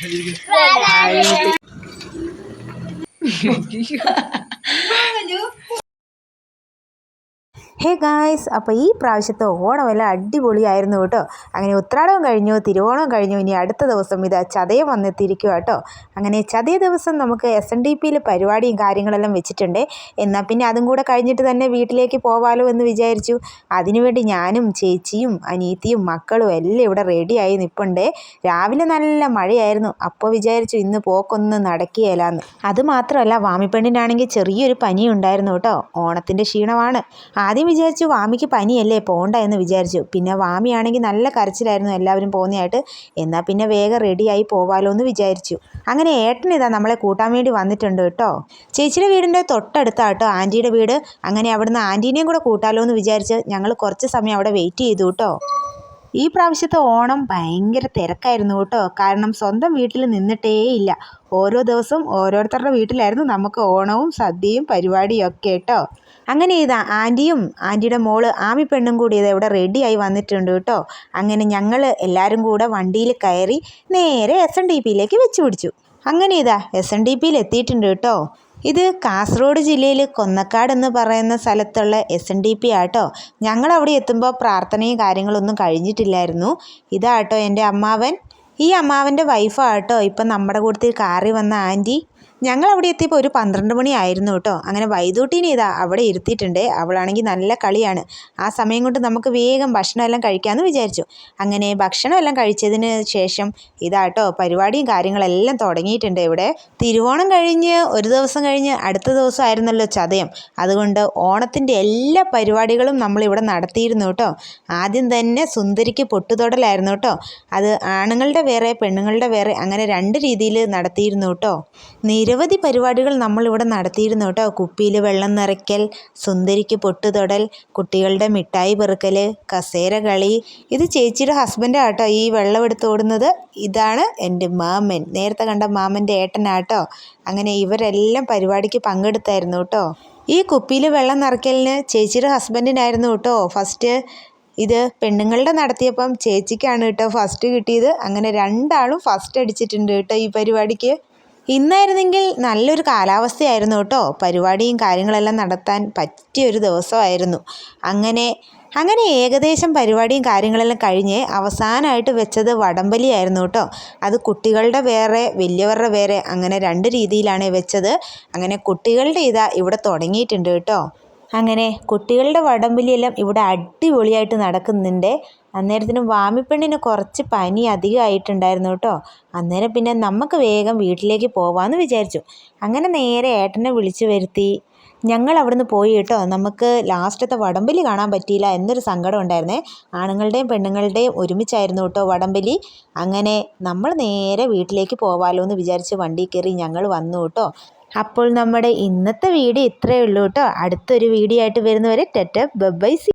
Bye, 续 hey guys അപ്പോൾ ഈ പ്രാവശ്യത്തെ ഓണമെല്ലാം അടിപൊളിയായിരുന്നു കേട്ടോ. അങ്ങനെ ഉത്രാടവും കഴിഞ്ഞു തിരുവോണം കഴിഞ്ഞു. ഇനി അടുത്ത ദിവസം ഇത് ചതയം വന്നെത്തിയിരിക്കുക കേട്ടോ. അങ്ങനെ ചതയ ദിവസം നമുക്ക് എസ് എൻ ഡി പിയിൽ പരിപാടിയും കാര്യങ്ങളെല്ലാം വെച്ചിട്ടുണ്ട്. എന്നാൽ പിന്നെ അതും കൂടെ കഴിഞ്ഞിട്ട് തന്നെ വീട്ടിലേക്ക് പോവാലോ എന്ന് വിചാരിച്ചു. അതിനുവേണ്ടി ഞാനും ചേച്ചിയും അനീത്തിയും മക്കളും എല്ലാം ഇവിടെ റെഡിയായി നിൽപ്പുണ്ട് രാവിലെ നല്ല മഴയായിരുന്നു. അപ്പോൾ വിചാരിച്ചു ഇന്ന് പോക്കൊന്നും നടക്കുകയില്ലാന്ന് അതുമാത്രമല്ല വാമിപ്പെണ്ണിനാണെങ്കിൽ ചെറിയൊരു പനി ഉണ്ടായിരുന്നു കേട്ടോ. ഓണത്തിന്റെ ക്ഷീണമാണ്. ആദ്യം വിചാരിച്ചു വാമിക്ക് പനിയല്ലേ പോണ്ട എന്ന് വിചാരിച്ചു. പിന്നെ വാമിയാണെങ്കിൽ നല്ല കരച്ചിലായിരുന്നു എല്ലാവരും പോകുന്നതായിട്ട്. എന്നാൽ പിന്നെ വേഗം റെഡിയായി പോവാലോ എന്ന് വിചാരിച്ചു. അങ്ങനെ ഏട്ടൻ ഇതാ നമ്മളെ കൂട്ടാൻ വേണ്ടി വന്നിട്ടുണ്ട് കേട്ടോ. ചേച്ചിയുടെ വീടിന്റെ തൊട്ടടുത്താട്ടോ ആന്റിയുടെ വീട്. അങ്ങനെ അവിടുന്ന് ആന്റീനെയും കൂടെ കൂട്ടാലോ എന്ന് വിചാരിച്ച് ഞങ്ങൾ കുറച്ച് സമയം അവിടെ വെയിറ്റ് ചെയ്തു കേട്ടോ. ഈ പ്രാവശ്യത്തെ ഓണം ഭയങ്കര തിരക്കായിരുന്നു കേട്ടോ. കാരണം സ്വന്തം വീട്ടിൽ നിന്നിട്ടേ ഇല്ല ഓരോ ദിവസവും ഓരോരുത്തരുടെ വീട്ടിലായിരുന്നു നമുക്ക് ഓണവും സദ്യയും പരിപാടിയും ഒക്കെ കേട്ടോ. അങ്ങനെ ഇതാ ആന്റിയും ആന്റിയുടെ മോൾ ആമി പെണ്ണും കൂടി ഇത് ഇവിടെ റെഡിയായി വന്നിട്ടുണ്ട് കേട്ടോ. അങ്ങനെ ഞങ്ങൾ എല്ലാവരും കൂടെ വണ്ടിയിൽ കയറി നേരെ എസ് എൻ ഡി പിയിലേക്ക് വെച്ച് പിടിച്ചു. അങ്ങനെ ഇതാ എസ് എൻ ഡി പിയിൽ എത്തിയിട്ടുണ്ട് കേട്ടോ. ഇത് കാസർഗോഡ് ജില്ലയിൽ കൊന്നക്കാട് എന്ന് പറയുന്ന സ്ഥലത്തുള്ള എസ് എൻ ഡി പി ആട്ടോ. ഞങ്ങൾ അവിടെ എത്തുമ്പോൾ പ്രാർത്ഥനയും കാര്യങ്ങളൊന്നും കഴിഞ്ഞിട്ടില്ലായിരുന്നു. ഇതാട്ടോ എന്റെ അമ്മാവൻ. ഈ അമ്മാവന്റെ വൈഫാട്ടോ ഇപ്പം നമ്മുടെ കൂട്ടത്തിൽ കാറി വന്ന ആന്റി. ഞങ്ങൾ അവിടെ എത്തിയപ്പോൾ ഒരു പന്ത്രണ്ട് മണി ആയിരുന്നു കേട്ടോ. അങ്ങനെ വൈദൂട്ടീനെ ഇതാ അവിടെ ഇരുത്തിയിട്ടുണ്ട്. അവളാണെങ്കിൽ നല്ല കളിയാണ്. ആ സമയം കൊണ്ട് നമുക്ക് വേഗം ഭക്ഷണമെല്ലാം കഴിക്കാമെന്ന് വിചാരിച്ചു. അങ്ങനെ ഭക്ഷണമെല്ലാം കഴിച്ചതിന് ശേഷം ഇതാ ഇതാട്ടോ പരിപാടിയും കാര്യങ്ങളെല്ലാം തുടങ്ങിയിട്ടുണ്ട് ഇവിടെ. തിരുവോണം കഴിഞ്ഞ് ഒരു ദിവസം കഴിഞ്ഞ് അടുത്ത ദിവസമായിരുന്നല്ലോ ചതയം. അതുകൊണ്ട് ഓണത്തിന്റെ എല്ലാ പരിപാടികളും നമ്മളിവിടെ നടത്തിയിരുന്നു കേട്ടോ. ആദ്യം തന്നെ സുന്ദരിക്ക് പൊട്ടുതൊടലായിരുന്നു കേട്ടോ. അത് ആണുങ്ങളുടെ വേറെ പെണ്ണുങ്ങളുടെ വേറെ അങ്ങനെ രണ്ട് രീതിയിൽ നടത്തിയിരുന്നു കേട്ടോ. നിരവധി പരിപാടികൾ നമ്മളിവിടെ നടത്തിയിരുന്നു കേട്ടോ. കുപ്പിയിൽ വെള്ളം നിറയ്ക്കൽ സുന്ദരിക്ക് പൊട്ടുതൊടൽ കുട്ടികളുടെ മിഠായി പെറുക്കൽ കസേര കളി. ഇത് ചേച്ചിയുടെ ഹസ്ബൻഡാണ് കേട്ടോ. ഈ വെള്ളം എടുത്ത് ഓടുന്നത് ഇതാണ് എന്റെ മാമൻ. നേരത്തെ കണ്ട മാമന്റെ ഏട്ടനാട്ടോ അങ്ങനെ ഇവരെല്ലാം പരിപാടിക്ക് പങ്കെടുത്തായിരുന്നു കേട്ടോ. ഈ കുപ്പിയിൽ വെള്ളം നിറയ്ക്കലിന് ചേച്ചിയുടെ ഹസ്ബൻഡിനായിരുന്നു കേട്ടോ. ഫസ്റ്റ് ഇത് പെണ്ണുങ്ങളുടെ നടത്തിയപ്പം ചേച്ചിക്കാണ് കേട്ടോ ഫസ്റ്റ് കിട്ടിയത്. അങ്ങനെ രണ്ടാളും ഫസ്റ്റ് അടിച്ചിട്ടുണ്ട് കേട്ടോ ഈ പരിപാടിക്ക്. ഇന്നായിരുന്നെങ്കിൽ നല്ലൊരു കാലാവസ്ഥയായിരുന്നു കേട്ടോ. പരിപാടിയും കാര്യങ്ങളെല്ലാം നടത്താൻ പറ്റിയ ഒരു ദിവസമായിരുന്നു. അങ്ങനെ അങ്ങനെ ഏകദേശം പരിപാടിയും കാര്യങ്ങളെല്ലാം കഴിഞ്ഞ് അവസാനമായിട്ട് വെച്ചത് വടംവലിയായിരുന്നു കേട്ടോ. അത് കുട്ടികളുടെ വേറെ വലിയവരുടെ വേറെ അങ്ങനെ രണ്ട് രീതിയിലാണ് വെച്ചത്. അങ്ങനെ കുട്ടികളുടെ ഇതാ ഇവിടെ തുടങ്ങിയിട്ടുണ്ട് കേട്ടോ. അങ്ങനെ കുട്ടികളുടെ വടംവലിയെല്ലാം ഇവിടെ അടിപൊളിയായിട്ട് നടക്കുന്നുണ്ട്. അന്നേരത്തിനും വാമിപ്പെണ്ണിന് കുറച്ച് പനി അധികമായിട്ടുണ്ടായിരുന്നു കേട്ടോ. അന്നേരം പിന്നെ നമുക്ക് വേഗം വീട്ടിലേക്ക് പോവാമെന്ന് വിചാരിച്ചു. അങ്ങനെ നേരെ ഏട്ടനെ വിളിച്ചു വരുത്തി. ഞങ്ങൾ അവിടുന്ന് പോയി കേട്ടോ. നമുക്ക് ലാസ്റ്റത്തെ വടംവലി കാണാൻ പറ്റിയില്ല എന്നൊരു സങ്കടം ഉണ്ടായിരുന്നേ. ആണുങ്ങളുടെയും പെണ്ണുങ്ങളുടെയും ഒരുമിച്ചായിരുന്നു കേട്ടോ വടംവലി. അങ്ങനെ നമ്മൾ നേരെ വീട്ടിലേക്ക് പോവാലോ എന്ന് വിചാരിച്ച് വണ്ടി കയറി ഞങ്ങൾ വന്നു കേട്ടോ. അപ്പോൾ നമ്മുടെ ഇന്നത്തെ വീഡിയോ ഇത്രയേ ഉള്ളൂ കേട്ടോ. അടുത്തൊരു വീഡിയോ ആയിട്ട് വരുന്നവരെ ടെറ്റ ബൈ